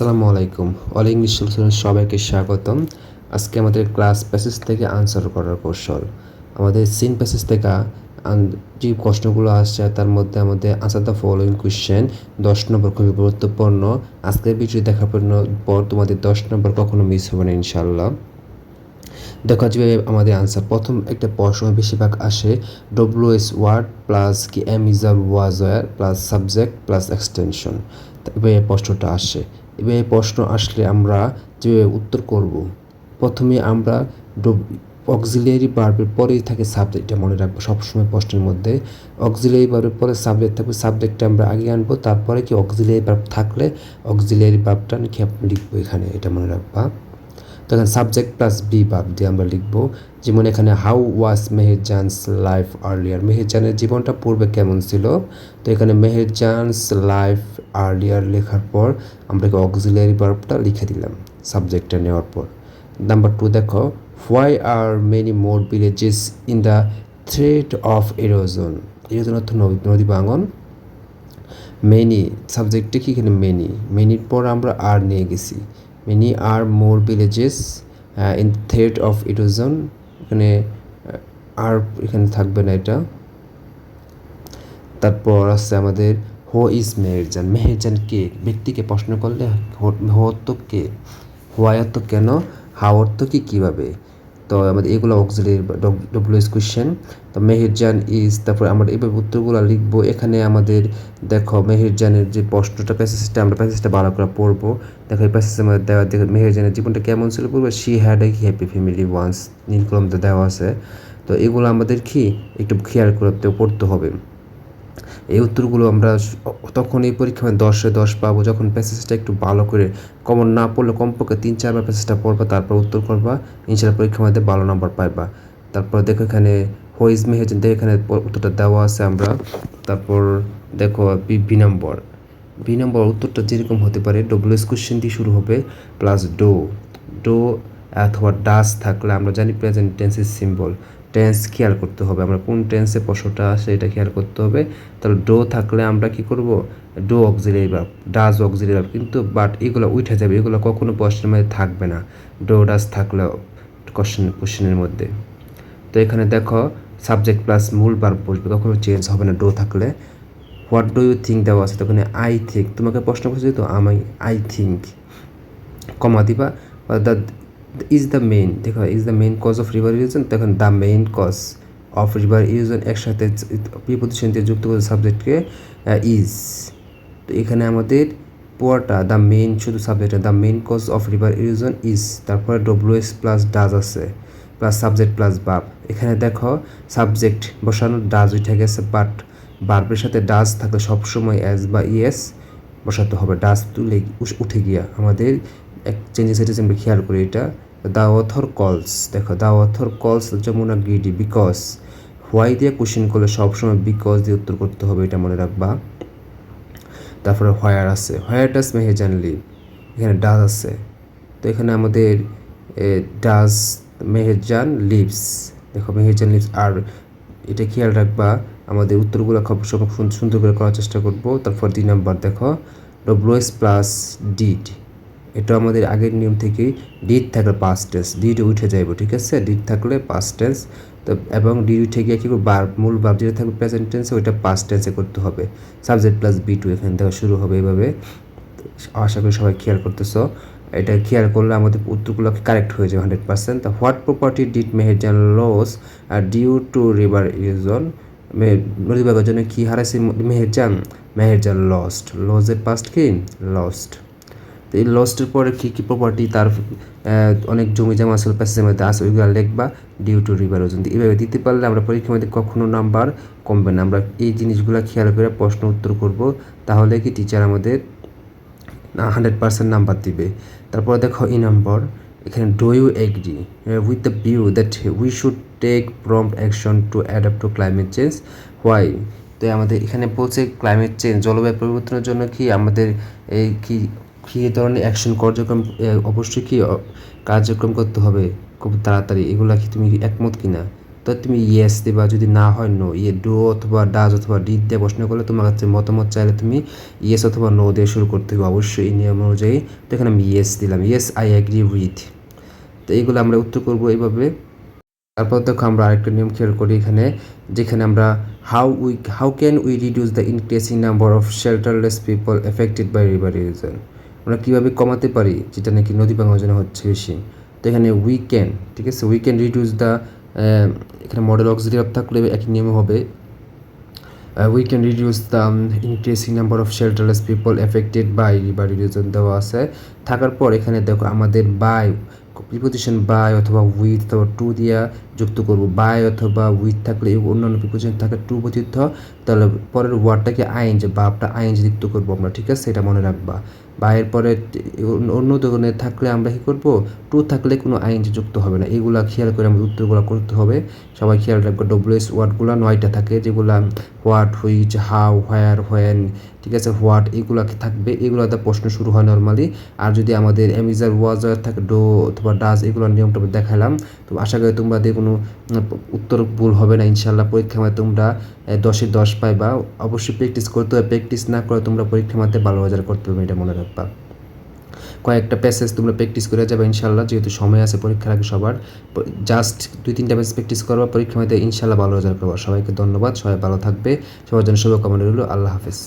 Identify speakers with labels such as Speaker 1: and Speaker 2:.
Speaker 1: আসসালামু আলাইকুম। All English সলিউশনের সবাইকে স্বাগতম। আজকে আমাদের ক্লাস প্যাসেজ থেকে আনসার করার কৌশল। আমাদের সিন প্যাসেজ থেকে যে প্রশ্নগুলো আসছে, তার মধ্যে আমাদের আনসার দ্য ফলোয়িং কোয়েশ্চেন দশ নম্বর খুবই গুরুত্বপূর্ণ। আজকের ভিডিও দেখার পর- তোমাদের দশ নম্বর কখনো মিস হবে না ইনশাল্লাহ দেখো যেভাবে আমাদের আনসার প্রথম একটা প্রশ্ন বেশিরভাগ আসে ডব্লিউ এস ওয়ার্ড প্লাস কি am is are was plus subject plus extension এই প্রশ্নটা আসে। এই প্রশ্ন আসলে আমরা যেভাবে উত্তর করব। প্রথমে আমরা অক্সিলিয়ারি বার্বের পরেই থাকে সাবজেক্টটা মনে রাখব সবসময় প্রশ্নের মধ্যে। অক্সিলিয়ারি বার্বের পরে সাবজেক্ট থাকবে সাবজেক্টটা আমরা আগে আনব, তারপরে কি অক্সিলিয়ারি বার্ব থাকলে অক্সিলিয়ারি বার্বটা নিয়ে লিখব এখানে, এটা মনে রাখবা। তখন সাবজেক্ট প্লাস বি ভাব দিয়ে আমরা লিখব, যেমন এখানে how was Meherjan's life earlier মেহেরজানের জীবনটা পূর্বে কেমন ছিল? তো এখানে মেহেরজানস লাইফ আর্লিয়ার লেখার পর আমরা অক্সিলিয়ারি ভার্বটা লিখে দিলাম সাবজেক্টটা নেওয়ার পর। নাম্বার টু দেখো why are many more villages in the threat of erosion erosion অর্থ নদী ভাঙন। মেনি সাবজেক্টে কি এখানে মেনি মেনির পর আমরা আর নিয়ে গেছি। Many are more villages in threat of erosion এখানে আর এখানে থাকবে না এটা। তারপর আছে আমাদের হো ইজ মেহেরজান মেহেরজান কে? ব্যক্তিকে প্রশ্ন করলে হো তো কে? হোয়াই তো কেন? হাও তো কি? কীভাবে? তো আমাদের এগুলো অক্সিলারি ডব্লিউএস কোয়েশ্চেন তো মেহেরজান ইজ তারপর আমরা এভাবে উত্তরগুলো লিখব। এখানে আমাদের দেখো মেহেরজানের যে প্রশ্নটা প্যাসেজটা আমরা প্যাসেজটা ভালো করে পড়ব। দেখো, এই প্যাসেজের মধ্যে দেওয়া দেখো মেহেরজানের জীবনটা কেমন ছিল পড়ব she had a happy family once নীলকলমতে দেওয়া আছে। তো এগুলো আমাদের কি? একটু খেয়াল করতে, পড়তে হবে। এই উত্তরগুলো আমরা তখন এই পরীক্ষায় দশে দশ পাবো যখন প্যাসেজটা একটু ভালো করে কমন না পড়লে কমপক্ষে তিন চারবার প্যাসেজটা পড়বা, তারপর উত্তর করবা ইনশাল্লাহ পরীক্ষার মধ্যে ভালো নাম্বার পাইবা। তারপর দেখো এখানে হোইজ মেহেজেন দেখো এখানে উত্তরটা দেওয়া আছে আমরা। তারপর দেখো B B number B number উত্তরটা যেরকম হতে পারে ডব্লিউএস কোশ্চেন দিয়ে শুরু হবে প্লাস ডো ডো অথবা ডাস থাকলে আমরা জানি প্রেজেন্ট টেন্সের সিম্বল টেন্স খেয়াল করতে হবে। আমরা কোন টেন্সে প্রশ্নটা আসে এটা খেয়াল করতে হবে। তাহলে ডো থাকলে আমরা কি করব? Do auxiliary verb does auxiliary verb কিন্তু বাট এগুলো উঠে যাবে, এগুলো কখনো প্রশ্নের মধ্যে থাকবে না। ডো ডাজ থাকলে কোশ্চেন কোশ্চেনের মধ্যে। তো এখানে দেখো সাবজেক্ট প্লাস মূল বার বসবে, কখনো চেঞ্জ হবে না ডো থাকলে। হোয়াট ডু ইউ থিঙ্ক দেওয়া আছে? তখন আই থিঙ্ক তোমাকে প্রশ্ন করছে তো, আমি আই থিঙ্ক কমা দিবা। বা দ্য ইজ দ্য মেইন দেখো is the main cause of river erosion তখন the main cause of river erosion একসাথে প্রিপোজিশন যুক্ত করে সাবজেক্টকে ইজ তো এখানে আমাদের পুয়ারটা দ্য মেইন শুধু subject the main cause of river erosion is তারপরে ডব্লিউ এস প্লাস ডাজ আছে প্লাস সাবজেক্ট প্লাস বাপ এখানে দেখো সাবজেক্ট বসানো ডাজ উঠে গেছে বাট বার্বের সাথে ডাজ থাকলে সবসময় এস বা ইএস বসাতে হবে ডাজ তুলে উঠে গিয়া। আমাদের এক চেঞ্জেস এটা আমরা খেয়াল করি এটা। দা অথর কলস দেখো, the author calls Jamuna greedy because why দিয়ে কোশ্চেন করলে সবসময় বিকজ দিয়ে উত্তর করতে হবে এটা মনে রাখবা। তারপরে হোয়ার আছে হোয়ার ডাস মেহেজান লিভ এখানে ডাজ আছে। তো এখানে আমাদের ডাজ মেহেজান লিভস দেখো মেহেজান লিভস আর এটা খেয়াল রাখবা, আমাদের উত্তরগুলো খুব সুন্দর করে করার চেষ্টা করব। তারপর দুই নাম্বার দেখো ডব্লিউএস প্লাস ডিড এটা আমাদের আগের নিয়ম থেকেই ডিড থাকলে পাস টেন্স ডিড উঠে যাইব, ঠিক আছে? ডিড থাকলে পাস টেন্স তো এবং ডিড উঠে গিয়ে কী বার মূল ভাব যেটা থাকবে প্রেজেন্ট টেন্সে ওইটা পাস্ট টেন্সে করতে হবে। সাবজেক্ট প্লাস বি টু এখান থেকে শুরু হবে এভাবে। আশা করি সবাই খেয়াল করতেছো। এটা খেয়াল করলে আমাদের উত্তরগুলো কারেক্ট হয়ে যাবে hundred percent what property did Meherjan lose due to river erosion নদী বাগার জন্য কী হারাইছে মেহেরজান মেহেরজান লস্ট লসের পাস্ট কি? লস্ট তো এই লস্টের পরে কী কী প্রপার্টি তার অনেক জমি জমা আসলে প্যাসেজের মধ্যে আছে, ওইগুলো লিখবা ডিউ টু রিভার ওজন এইভাবে দিতে পারলে আমরা পরীক্ষার মধ্যে কখনো নাম্বার কমবে না। আমরা এই জিনিসগুলো খেয়াল করে প্রশ্ন উত্তর করব। তাহলে কি টিচার আমাদের হান্ড্রেড পার্সেন্ট নাম্বার দিবে। তারপর দেখো ই নাম্বার এখানে do you agree with the view that we should take prompt action to adapt to climate change why তো আমাদের এখানে বলছে ক্লাইমেট চেঞ্জ জলবায়ু পরিবর্তনের জন্য কি আমাদের এই কি, কী ধরনের অ্যাকশন কার্যক্রম অবশ্যই কি, কার্যক্রম করতে হবে? খুব তাড়াতাড়ি। এগুলা কি তুমি একমত কিনা? তো তুমি ইয়েস দিবা, যদি না হয় নো ইয়ে ডো অথবা ডাজ অথবা ডি দিয়ে প্রশ্ন করলে তোমার কাছে মতামত চাইলে তুমি ইয়েস অথবা নো দিয়ে শুরু করতে হবে অবশ্যই এই নিয়ম অনুযায়ী। তো এখানে আমি ইয়েস দিলাম ইয়েস আই অ্যাগ্রি উইথ তো এইগুলো আমরা উত্তর করব এইভাবে। তারপর দেখো আমরা আরেকটা নিয়ম খেয়াল করি এখানে, যেখানে আমরা how we how can we reduce the increasing number of shelterless people affected by river erosion আমরা কীভাবে কমাতে পারি, যেটা নাকি নদী জন্য হচ্ছে বেশি? তো এখানে উই ক্যান ঠিক আছে? উই ক্যান রিডিউস দ্য এখানে মডেল অক্সিলিয়ার থাকলে একই নিয়ম হবে। We can reduce the increasing number of shelterless people affected by river erosion দেওয়া আছে। থাকার পর এখানে দেখো আমাদের বাই প্রিপোজিশন বাই অথবা উইথ অথবা টু দিয়া যুক্ত করব বাই অথবা উইথ থাকলে অন্যান্য প্রিপোজিশন থাকে টু ব্যতীত তাহলে পরের ওয়ার্ডটাকে আইন যে বাপটা আইন যুক্ত করব আমরা, ঠিক আছে? সেটা মনে রাখবা। বায়ের পরে অন্য ধরনের থাকলে আমরা কী করব? টু থাকলে কোনো আইন যুক্ত হবে না। এগুলা খেয়াল করে আমাদের উত্তরগুলো করতে হবে। সবাই খেয়াল রাখবে ডব্লিউএস ওয়ার্ডগুলো নয়টা থাকে, যেগুলা what which how where when ঠিক আছে? হোয়াট এগুলো থাকবে? এগুলোতে প্রশ্ন শুরু হয় নর্মালি আর যদি আমাদের এমিজার ওয়াজার থাকে ডো অথবা ডাজ এগুলোর নিয়মটা দেখালাম তো আশা করি তোমাদের কোনো উত্তর ভুল হবে না ইনশাল্লাহ পরীক্ষা মাধ্যমে তোমরা দশে দশ পাইবা। অবশ্যই প্র্যাকটিস করতে হবে প্র্যাকটিস না করে তোমরা পরীক্ষা মাধ্যমে ভালো রেজাল্ট করতে পারবে এটা মনে রাখবা। কয়েকটা প্যাসেজ তোমরা প্র্যাকটিস করে যাবে ইনশাল্লাহ যেহেতু সময় আছে পরীক্ষার আগে সবার। জাস্ট দুই, তিনটা প্যাসেজ প্র্যাকটিস করবা পরীক্ষা মধ্যে ইনশাল্লাহ ভালো রেজাল্ট করবা। সবাইকে ধন্যবাদ, সবাই ভালো থাকবে, সবার জন্য শুভকামনা রইল, আল্লাহ হাফেজ।